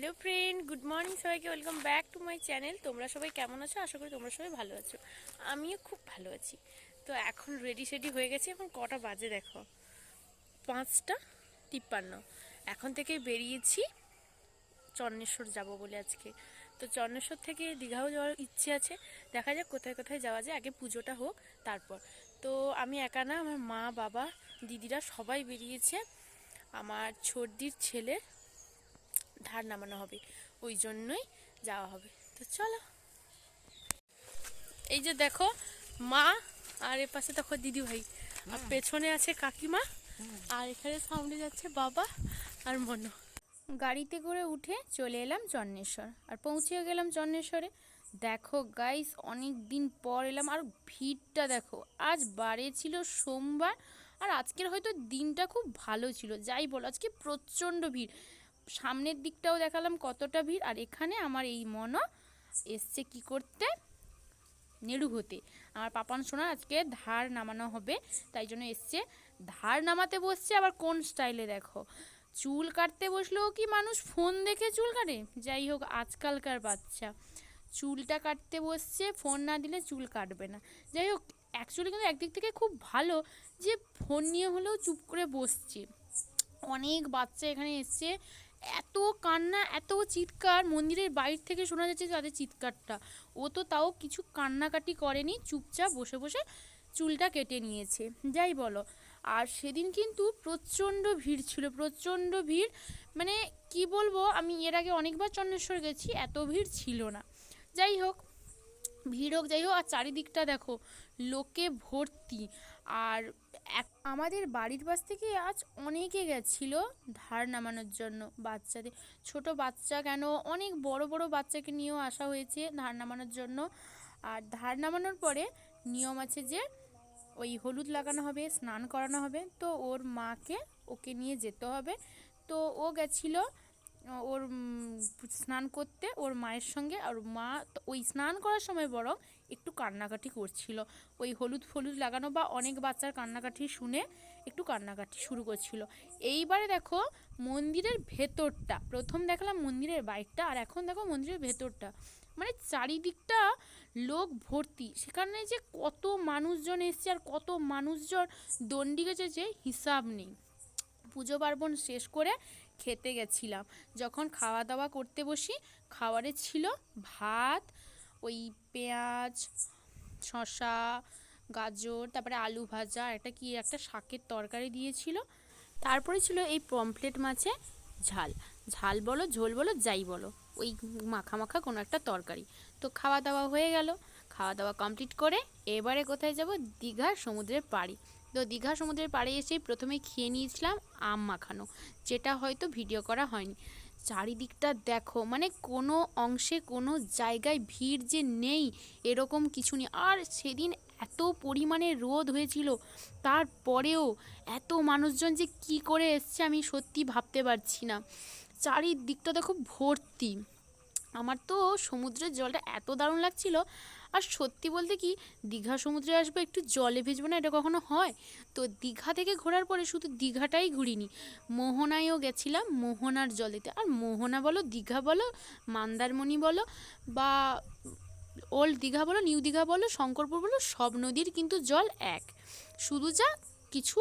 Hello friend, good morning সবাইকে, welcome back to my channel. তোমরা সবাই কেমন আছো? আশা করি তোমরা সবাই ভালো আছো। আমিও খুব ভালো আছি। তো এখন রেডি সেডি হয়ে গেছে। এখন কটা বাজে দেখো? পাঁচটা তিপ্পান্ন। এখন থেকে বেরিয়েছি। চন্নেশ্বর যাব বলে আজকে। তো চন্নেশ্বর থেকে দীঘাও যাওয়ার ইচ্ছে আছে। দেখা যাক কোথায় কোথায় যাওয়া যায়। আগে পুজোটা হোক, তারপর। তো আমি একা না, আমার মা, বাবা, দিদিরা সবাই বেরিয়েছে। আমার ছোটদির ছেলে ধার নামানো হবে ওই জন্যই যাওয়া হবে। তো চলো। এই যে দেখো মা আর এ পাশে দেখো দিদি ভাই। আর পেছনে আছে কাকিমা আর এখানে সামনে যাচ্ছে বাবা আর মনো। গাড়িতে করে উঠে চলে এলাম চন্নেশ্বর। আর পৌঁছেও গেলাম চন্নেশ্বরে। দেখো গাইস অনেক দিন পর এলাম আর ভিড়টা দেখো। আজ বারে ছিল সোমবার আর আজকের হয়তো দিনটা খুব ভালো ছিল। যাই বলো আজকে প্রচণ্ড ভিড়। সামনের দিকটাও দেখালাম কতটা ভিড়, আর এখানে আমার এই মনো এসছে কি করতে? নেড়ু হতে। আমার পাপান সোনা আজকে ধার নামানো হবে, তাই জন্য এসছে। ধার নামাতে বসছে, আবার কোন স্টাইলে দেখো? চুল কাটতে বসলেও কি মানুষ ফোন দেখে চুল কাটে? যাই হোক, আজকালকার বাচ্চা। চুলটা কাটতে বসছে, ফোন না দিলে চুল কাটবে না। যাই হোক অ্যাকচুয়ালি কিন্তু একদিক থেকে খুব ভালো যে ফোন নিয়ে হলেও চুপ করে বসছে। অনেক বাচ্চা এখানে এসছে এত কান্না, এত চিৎকার মন্দিরের বাইরে থেকে শোনা যাচ্ছে তাদের চিৎকারটা। ও তো তাও কিছু কান্নাকাটি করেনি, চুপচাপ বসে বসে চুলটা কেটে নিয়েছে। যাই বলো। আর সেদিন কিন্তু প্রচণ্ড ভিড় ছিল, প্রচণ্ড ভিড়। মানে কি বলব, আমি এর আগে অনেকবার চন্দ্রেশ্বর গেছি, এত ভিড় ছিল না। যাই হোক ভিড় হোক যাই হোক, আর চারিদিকটা দেখো, লোকে ভর্তি। আর এক, আমাদের বাড়ির পাশ থেকে আজ অনেকে গেছিল ধার নামানোর জন্য বাচ্চাদের। ছোট বাচ্চা কেন, অনেক বড় বড় বাচ্চাকে নিয়েও আসা হয়েছে ধার নামানোর জন্য। আর ধার নামানোর পরে নিয়ম আছে যে, ওই হলুদ লাগানো হবে, স্নান করানো হবে। তো ওর মাকে ওকে নিয়ে যেতে হবে। তো ও গেছিল ওর স্নান করতে ওর মায়ের সঙ্গে আর মা ওই স্নান করার সময় বরং একটু কান্নাকাটি করছিল। ওই হলুদ ফলুদ লাগানো বা অনেক বাচ্চার কান্নাকাটি শুনে একটু কান্নাকাটি শুরু করছিল। এইবারে দেখো মন্দিরের ভেতরটা, প্রথম দেখলাম মন্দিরের বাইরটা আর এখন দেখো মন্দিরের ভেতরটা। মানে চারিদিকটা লোক ভর্তি, সেখানে যে কত মানুষজন এসছে আর কত মানুষজন দণ্ডি গেছে যে হিসাব নেই। পুজো পার্বণ শেষ করে খেতে গেছিলাম। যখন খাওয়া দাওয়া করতে বসি, খাবারে ছিল ভাত, ওই পেঁয়াজ, শসা, গাজর, তারপরে আলু ভাজা একটা কি একটা শাকের তরকারি দিয়েছিল। তারপরে ছিল এই পমফ্লেট মাছে ঝাল। ঝাল বলো, ঝোল বলো, যাই বলো, ওই মাখা মাখা কোনো একটা তরকারি। তো খাওয়া দাওয়া হয়ে গেল। খাওয়া দাওয়া কমপ্লিট করে এবারে কোথায় যাব? দীঘার সমুদ্রের পাড়ি। তো দীঘা সমুদ্রের পাড়ে এসে প্রথমে খেয়ে নিয়েছিলাম আম মাখানো, যেটা হয়তো ভিডিও করা হয়নি। চারিদিকটা দেখো মানে কোনো অংশে, কোনো জায়গায় ভিড় যে নেই, এরকম কিছু নেই। আর সেদিন এত পরিমাণে রোদ হয়েছিল, তারপরেও এত মানুষজন যে কি করে এসছে আমি সত্যি ভাবতে পারছি না। চারিদিকটা দেখো ভর্তি। আমার তো সমুদ্রের জলটা এত দারুণ লাগছিল। আর সত্যি বলতে কি, দীঘা সমুদ্রে আসব একটু জলে ভিজবো না, এটা কখনো হয়? তো দীঘা থেকে ঘোরার পরে শুধু দীঘাটাই ঘুরিনি। মোহনায়ও গেছিলাম, মোহনার জল দিতে আর মোহনা বলো, দীঘা বলো, মন্দারমণি বলো, বা ওল্ড দীঘা বলো, নিউ দীঘা বলো, শঙ্করপুর বলো, সব নদীর কিন্তু জল এক। শুধু যা কিছু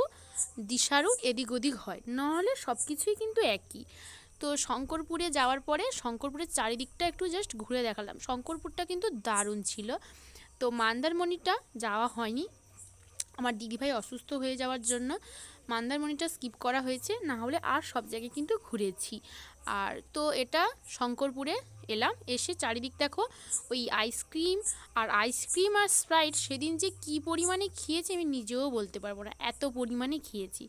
দিশারু এদিক ওদিক হয়, নাহলে সব কিছুই কিন্তু একই। তো শঙ্করপুরে যাওয়ার পরে শঙ্করপুরের চারিদিকটা একটু জাস্ট ঘুরে দেখালাম। শঙ্করপুরটা কিন্তু দারুণ ছিল। তো মন্দারমণিটা যাওয়া হয়নি। আমার দিদিভাই অসুস্থ হয়ে যাওয়ার জন্য মন্দারমণিটা স্কিপ করা হয়েছে, না হলে আর সব জায়গায় কিন্তু ঘুরেছি। আর তো এটা শঙ্করপুরে এলাম, এসে চারিদিক দেখো, ওই আইসক্রিম আর আইসক্রিম আর স্প্রাইট সেদিন যে কী পরিমাণে খেয়েছি আমি নিজেও বলতে পারব না, এত পরিমাণে খেয়েছি।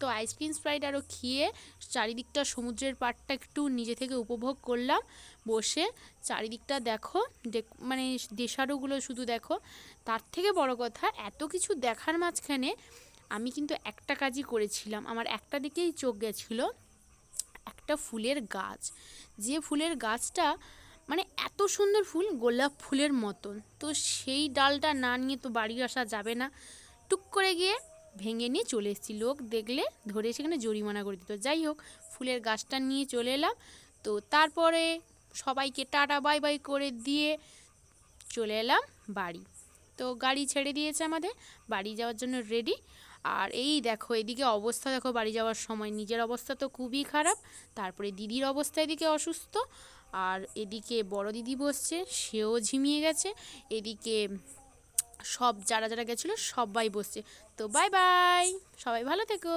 তো আইসক্রিম স্প্রাইট আরও খেয়ে চারিদিকটা সমুদ্রের পাড়টা একটু নিজে থেকে উপভোগ করলাম, বসে চারিদিকটা দেখো মানে দেশারোগুলো শুধু দেখো, তার থেকে বড় কথা এত কিছু দেখার মাঝখানে আমি কিন্তু একটা কাজই করেছিলাম। আমার একটা দিকেই চোখ গেছিল, একটা ফুলের গাছ। যে ফুলের গাছটা মানে এত সুন্দর ফুল, গোলাপ ফুলের মতন। তো সেই ডালটা না নিয়ে তো বাড়ি আসা যাবে না। টুক করে গিয়ে ভেঙে নিয়ে চলে এসেছি। লোক দেখলে ধরে সেখানে জরিমানা করে দিত। যাই হোক, ফুলের গাছটা নিয়ে চলে এলাম। তো তারপরে সবাইকে টাটা বাই বাই করে দিয়ে চলে এলাম বাড়ি। তো গাড়ি ছেড়ে দিয়েছে আমাদের, বাড়ি যাওয়ার জন্য রেডি আর এই দেখো, এদিকে অবস্থা দেখো, বাড়ি যাওয়ার সময় নিজের অবস্থা তো খুবই খারাপ, তারপরে দিদির অবস্থা এদিকে অসুস্থ, আর এদিকে বড় দিদি বসছে, সেও ঝিমিয়ে গেছে, এদিকে সব যারা যারা গেছিল সবাই বসছে। তো বাই বাই সবাই ভালো থেকো।